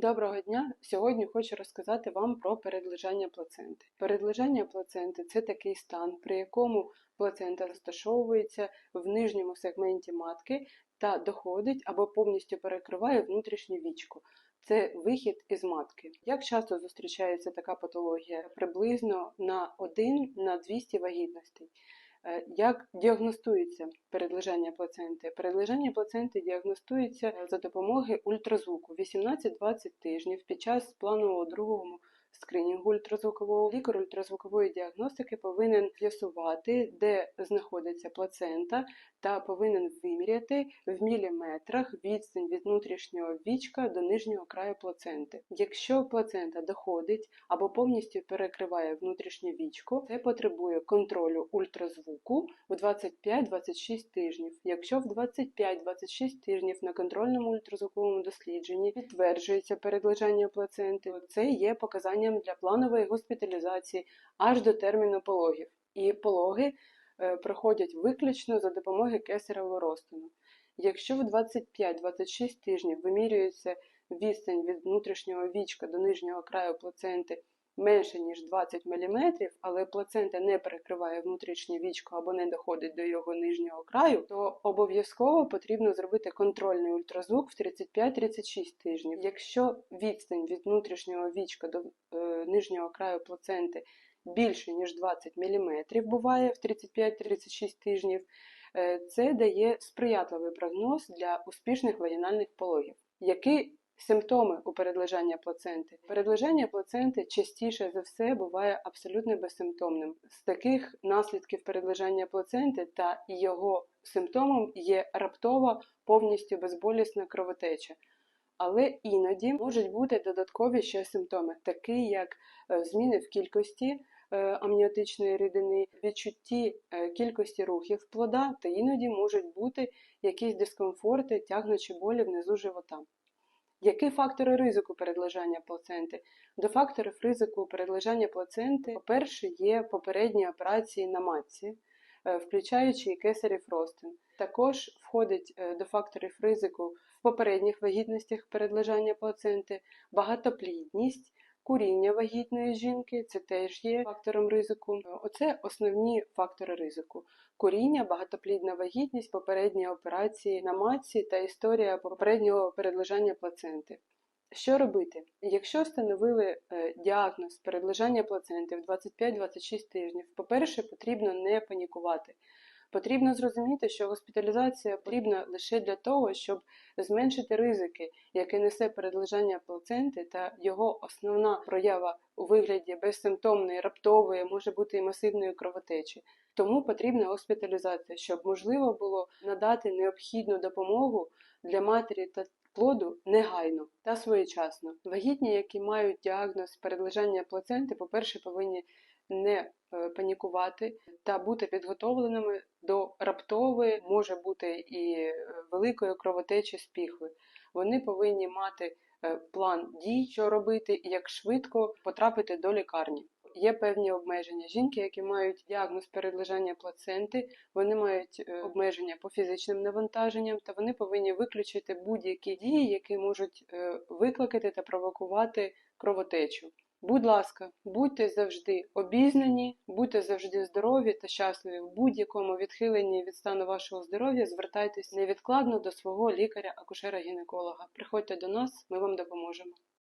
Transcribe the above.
Доброго дня! Сьогодні хочу розказати вам про передлежання плаценти. Передлежання плаценти це такий стан, при якому плацента розташовується в нижньому сегменті матки та доходить або повністю перекриває внутрішню вічку. Це вихід із матки. Як часто зустрічається така патологія? Приблизно на 1 на 200 вагітностей. Е, Як діагностується передлежання плаценти? Передлежання плаценти діагностується за допомогою ультразвуку 18-20 тижнів під час планового другого скринінгу ультразвукового. Лікар ультразвукової діагностики повинен з'ясувати, де знаходиться плацента, та повинен виміряти в міліметрах відстань від внутрішнього вічка до нижнього краю плаценти. Якщо плацента доходить або повністю перекриває внутрішнє вічко, це потребує контролю ультразвуку в 25-26 тижнів. Якщо в 25-26 тижнів на контрольному ультразвуковому дослідженні підтверджується передлежання плаценти, це є показанням для планової госпіталізації аж до терміну пологів. І пологи е, проходять виключно за допомогою кесаревого розтину. Якщо в 25-26 тижнів вимірюється відстань від внутрішнього вічка до нижнього краю плаценти менше, ніж 20 мм, але плацента не перекриває внутрішнє вічко або не доходить до його нижнього краю, то обов'язково потрібно зробити контрольний ультразвук в 35-36 тижнів. Якщо відстань від внутрішнього вічка до е, нижнього краю плаценти більше, ніж 20 мм буває в 35-36 тижнів, е, це дає сприятливий прогноз для успішних вагінальних пологів. Які Симптоми у передлежання плаценти. Передлежання плаценти частіше за все буває абсолютно безсимптомним. З таких наслідків передлежання плаценти та його симптомом є раптова, повністю безболісна кровотеча. Але іноді можуть бути додаткові ще симптоми, такі як е, зміни в кількості е, амніотичної рідини, відчутті е, кількості рухів плода, та іноді можуть бути якісь дискомфорти, тягнучі болі внизу живота. Які фактори ризику передлежання плаценти? До факторів ризику передлежання плаценти, по-перше, є попередні операції на матці, включаючи і кесарів ростин. Також входить до факторів ризику в попередніх вагітностях передлежання плаценти, багатоплідність, куріння вагітної жінки, це теж є фактором ризику. Оце основні фактори ризику. Куріння, багатоплідна вагітність, попередні операції на матці та історія попереднього передлежання плаценти. Що робити? Якщо встановили діагноз передлежання плаценти в 25-26 тижнів, по-перше, потрібно не панікувати. Потрібно зрозуміти, що госпіталізація потрібна лише для того, щоб зменшити ризики, які несе передлежання плаценти, та його основна проява у вигляді безсимптомної, раптової, може бути і масивної кровотечі. Тому потрібна госпіталізація, щоб можливо було надати необхідну допомогу для матері та плоду негайно та своєчасно. Вагітні, які мають діагноз передлежання плаценти, по-перше, повинні не панікувати та бути підготовленими до раптової, може бути і великої кровотечі з піхви. Вони повинні мати план дій, що робити і як швидко потрапити до лікарні. Є певні обмеження. Жінки, які мають діагноз передлежання плаценти, вони мають обмеження по фізичним навантаженням, та вони повинні виключити будь-які дії, які можуть викликати та провокувати кровотечу. Будь ласка, будьте завжди обізнані, будьте завжди здорові та щасливі. В будь-якому відхиленні від стану вашого здоров'я звертайтесь невідкладно до свого лікаря-акушера-гінеколога. Приходьте до нас, ми вам допоможемо.